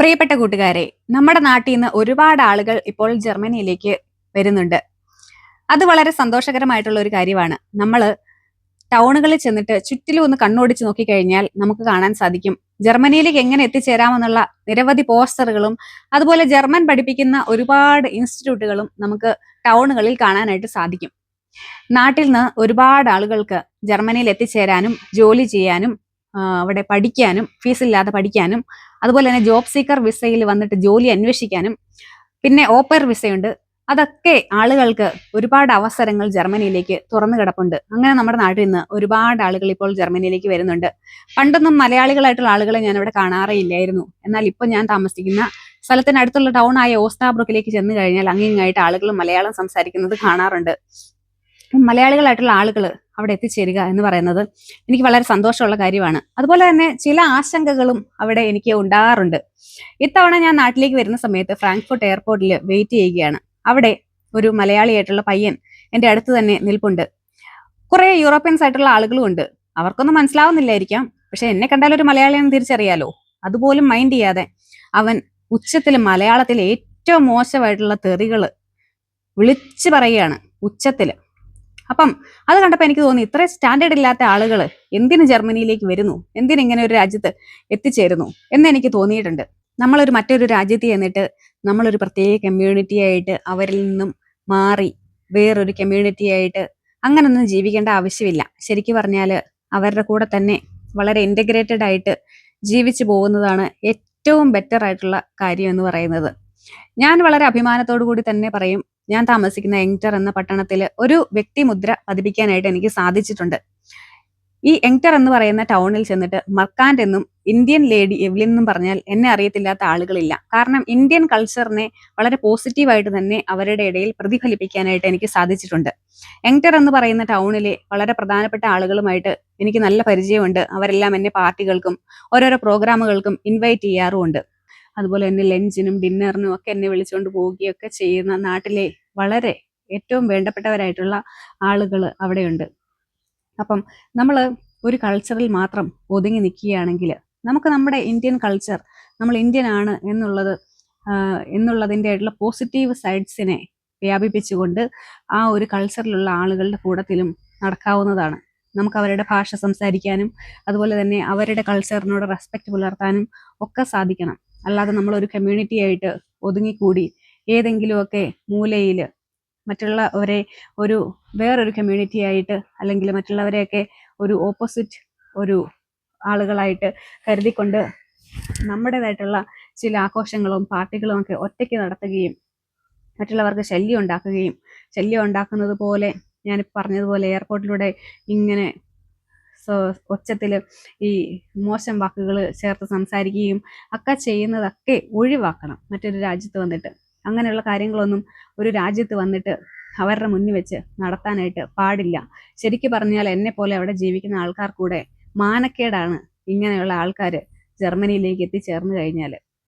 പ്രിയപ്പെട്ട കൂട്ടുകാരെ നമ്മുടെ നാട്ടിൽ നിന്ന് ഒരുപാട് ആളുകൾ ഇപ്പോൾ ജർമ്മനിയിലേക്ക് വരുന്നുണ്ട്. അത് വളരെ സന്തോഷകരമായിട്ടുള്ള ഒരു കാര്യമാണ്. നമ്മൾ ടൗണുകളിൽ ചെന്നിട്ട് ചുറ്റിലും ഒന്ന് കണ്ണോടിച്ച് നോക്കിക്കഴിഞ്ഞാൽ നമുക്ക് കാണാൻ സാധിക്കും. ജർമ്മനിയിലേക്ക് എങ്ങനെ എത്തിച്ചേരാമെന്നുള്ള നിരവധി പോസ്റ്ററുകളും അതുപോലെ ജർമ്മൻ പഠിപ്പിക്കുന്ന ഒരുപാട് ഇൻസ്റ്റിറ്റ്യൂട്ടുകളും നമുക്ക് ടൗണുകളിൽ കാണാനായിട്ട് സാധിക്കും. നാട്ടിൽ നിന്ന് ഒരുപാട് ആളുകൾക്ക് ജർമ്മനിയിൽ എത്തിച്ചേരാനും ജോലി ചെയ്യാനും അവിടെ പഠിക്കാനും ഫീസില്ലാതെ പഠിക്കാനും അതുപോലെ തന്നെ ജോബ് സീക്കർ വിസയിൽ വന്നിട്ട് ജോലി അന്വേഷിക്കാനും പിന്നെ ഓപ്പർ വിസയുണ്ട് അതൊക്കെ ആളുകൾക്ക് ഒരുപാട് അവസരങ്ങൾ ജർമ്മനിയിലേക്ക് തുറന്നു കിടപ്പുണ്ട്. അങ്ങനെ നമ്മുടെ നാട്ടിൽ നിന്ന് ഒരുപാട് ആളുകൾ ഇപ്പോൾ ജർമ്മനിയിലേക്ക് വരുന്നുണ്ട്. പണ്ടൊന്നും മലയാളികളായിട്ടുള്ള ആളുകളെ ഞാൻ ഇവിടെ കാണാറേ ഇല്ലായിരുന്നു. എന്നാൽ ഇപ്പോൾ ഞാൻ താമസിക്കുന്ന സ്ഥലത്തിനടുത്തുള്ള ടൗൺ ആയ ഓസ്താബ്രുക്കിലേക്ക് ചെന്ന് കഴിഞ്ഞാൽ അങ്ങിങ്ങായിട്ട് ആളുകൾ മലയാളം സംസാരിക്കുന്നത് കാണാറുണ്ട്. മലയാളികളായിട്ടുള്ള ആളുകൾ അവിടെ എത്തിച്ചേരുക എന്ന് പറയുന്നത് എനിക്ക് വളരെ സന്തോഷമുള്ള കാര്യമാണ്. അതുപോലെ തന്നെ ചില ആശങ്കകളും അവിടെ എനിക്ക് ഉണ്ടാകാറുണ്ട്. ഇത്തവണ ഞാൻ നാട്ടിലേക്ക് വരുന്ന സമയത്ത് ഫ്രാങ്ക്ഫർട്ട് എയർപോർട്ടിൽ വെയിറ്റ് ചെയ്യുകയാണ്. അവിടെ ഒരു മലയാളിയായിട്ടുള്ള പയ്യൻ എന്റെ അടുത്ത് തന്നെ നിൽപ്പുണ്ട്. കുറെ യൂറോപ്യൻസ് ആയിട്ടുള്ള ആളുകളും ഉണ്ട്. അവർക്കൊന്നും മനസ്സിലാവുന്നില്ലായിരിക്കാം. പക്ഷെ എന്നെ കണ്ടാൽ ഒരു മലയാളിയാണെന്ന് തിരിച്ചറിയാലോ? അതുപോലും മൈൻഡ് ചെയ്യാതെ അവൻ ഉച്ചത്തിൽ മലയാളത്തിൽ ഏറ്റവും മോശമായിട്ടുള്ള തെറികൾ വിളിച്ചു പറയുകയാണ്. ഉച്ചത്തിൽ അപ്പം അത് കണ്ടപ്പോൾ എനിക്ക് തോന്നി ഇത്ര സ്റ്റാൻഡേർഡ് ഇല്ലാത്ത ആളുകൾ എന്തിനു ജർമ്മനിയിലേക്ക് വരുന്നു? എന്തിന് ഇങ്ങനെ ഒരു രാജ്യത്ത് എത്തിച്ചേരുന്നു? എന്ന് എനിക്ക് തോന്നിയിട്ടുണ്ട്. നമ്മളൊരു മറ്റൊരു രാജ്യത്ത് ചെന്നിട്ട് നമ്മളൊരു പ്രത്യേക കമ്മ്യൂണിറ്റി ആയിട്ട് അവരിൽ നിന്നും മാറി വേറൊരു കമ്മ്യൂണിറ്റി ആയിട്ട് അങ്ങനൊന്നും ജീവിക്കേണ്ട ആവശ്യമില്ല. ശരിക്കും പറഞ്ഞാൽ അവരുടെ കൂടെ തന്നെ വളരെ ഇന്റഗ്രേറ്റഡ് ആയിട്ട് ജീവിച്ചു പോകുന്നതാണ് ഏറ്റവും ബെറ്റർ ആയിട്ടുള്ള കാര്യം എന്ന് പറയുന്നത്. ഞാൻ വളരെ അഭിമാനത്തോടു കൂടി തന്നെ പറയും ഞാൻ താമസിക്കുന്ന എങ്ടർ എന്ന പട്ടണത്തിൽ ഒരു വ്യക്തിമുദ്ര പതിപ്പിക്കാനായിട്ട് എനിക്ക് സാധിച്ചിട്ടുണ്ട്. ഈ എങ്ടർ എന്ന് പറയുന്ന ടൗണിൽ ചെന്നിട്ട് മർക്കാൻഡ് എന്നും ഇന്ത്യൻ ലേഡി എവ്ലിൻ എന്നും പറഞ്ഞാൽ എന്നെ അറിയത്തില്ലാത്ത ആളുകളില്ല. കാരണം ഇന്ത്യൻ കൾച്ചറിനെ വളരെ പോസിറ്റീവായിട്ട് തന്നെ അവരുടെ ഇടയിൽ പ്രതിഫലിപ്പിക്കാനായിട്ട് എനിക്ക് സാധിച്ചിട്ടുണ്ട്. എങ്ടർ എന്ന് പറയുന്ന ടൗണിലെ വളരെ പ്രധാനപ്പെട്ട ആളുകളുമായിട്ട് എനിക്ക് നല്ല പരിചയമുണ്ട്. അവരെല്ലാം എന്നെ പാർട്ടികൾക്കും ഓരോരോ പ്രോഗ്രാമുകൾക്കും ഇൻവൈറ്റ് ചെയ്യാറുമുണ്ട്. അതുപോലെ തന്നെ ലഞ്ചിനും ഡിന്നറിനും ഒക്കെ എന്നെ വിളിച്ചുകൊണ്ട് പോവുകയൊക്കെ ചെയ്യുന്ന നാട്ടിലെ വളരെ ഏറ്റവും വേണ്ടപ്പെട്ടവരായിട്ടുള്ള ആളുകൾ അവിടെയുണ്ട്. അപ്പം നമ്മൾ ഒരു കൾച്ചറിൽ മാത്രം ഒതുങ്ങി നിൽക്കുകയാണെങ്കിൽ നമുക്ക് നമ്മുടെ ഇന്ത്യൻ കൾച്ചർ നമ്മൾ ഇന്ത്യൻ ആണ് എന്നുള്ളത് എന്നുള്ളതിന്റെ ആയിട്ടുള്ള പോസിറ്റീവ് സൈഡ്സിനെ വ്യാപിപ്പിച്ചുകൊണ്ട് ആ ഒരു കൾച്ചറിലുള്ള ആളുകളുടെ കൂടത്തിലും നടക്കാവുന്നതാണ്. നമുക്ക് അവരുടെ ഭാഷ സംസാരിക്കാനും അതുപോലെ തന്നെ അവരുടെ കൾച്ചറിനോട് റെസ്പെക്റ്റ് പുലർത്താനും ഒക്കെ സാധിക്കണം. അല്ലാതെ നമ്മളൊരു കമ്മ്യൂണിറ്റി ആയിട്ട് ഒതുങ്ങിക്കൂടി ഏതെങ്കിലുമൊക്കെ മൂലയിൽ മറ്റുള്ളവരെ ഒരു വേറൊരു കമ്മ്യൂണിറ്റി ആയിട്ട് അല്ലെങ്കിൽ മറ്റുള്ളവരെയൊക്കെ ഒരു ഓപ്പോസിറ്റ് ഒരു ആളുകളായിട്ട് കരുതിക്കൊണ്ട് നമ്മുടേതായിട്ടുള്ള ചില ആഘോഷങ്ങളും പാർട്ടികളും ഒക്കെ ഒറ്റയ്ക്ക് നടത്തുകയും മറ്റുള്ളവർക്ക് ശല്യം ഉണ്ടാക്കുകയും ശല്യം ഉണ്ടാക്കുന്നത് പോലെ ഞാൻ പറഞ്ഞതുപോലെ എയർപോർട്ടിലൂടെ ഇങ്ങനെ ഒച്ചത്തിൽ ഈ മോശം വാക്കുകൾ ചേർത്ത് സംസാരിക്കുകയും ഒക്കെ ചെയ്യുന്നതൊക്കെ ഒഴിവാക്കണം. മറ്റൊരു രാജ്യത്ത് വന്നിട്ട്. അങ്ങനെയുള്ള കാര്യങ്ങളൊന്നും ഒരു രാജ്യത്ത് വന്നിട്ട് അവരുടെ മുന്നിൽ വെച്ച് നടത്താനായിട്ട് പാടില്ല. ശരിക്കു പറഞ്ഞാൽ എന്നെ പോലെ അവിടെ ജീവിക്കുന്ന ആൾക്കാർ കൂടെ മാനക്കേടാണ് ഇങ്ങനെയുള്ള ആൾക്കാർ ജർമ്മനിയിലേക്ക് എത്തിച്ചേർന്ന് കഴിഞ്ഞാൽ